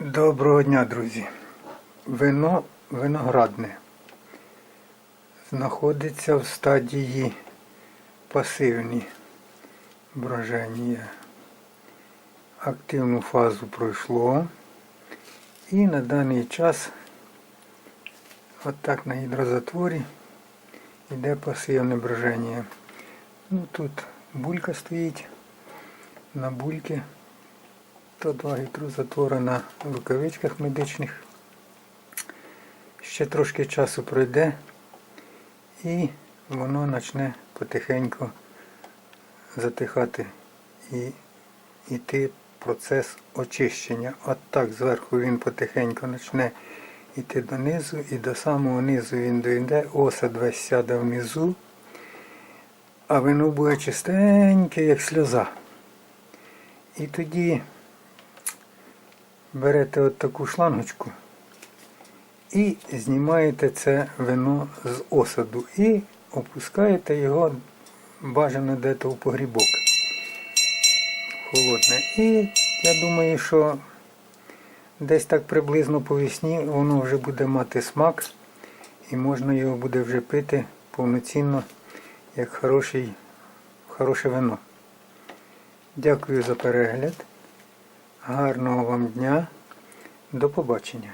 Доброго дня, друзі. Вино виноградне знаходиться в стадії пасивні броження. Активну фазу пройшло. І на даний час отак на гідрозатворі йде пасивне броження. Ну, тут булька стоїть. На бульки 102 гідрозатвора на рукавичках медичних. Ще трошки часу пройде і воно почне потихеньку затихати і йти процес очищення. От так зверху він потихеньку почне йти донизу і до самого низу він дойде, осад весь сяде внизу, а вино буде чистеньке, як сльоза. І тоді берете от таку шлангочку і знімаєте це вино з осаду і опускаєте його бажано десь в погрібок холодне. І я думаю, що десь так приблизно по весні воно вже буде мати смак і можна його буде вже пити повноцінно як хороший, хороше вино. Дякую за перегляд. Гарного вам дня. До побачення.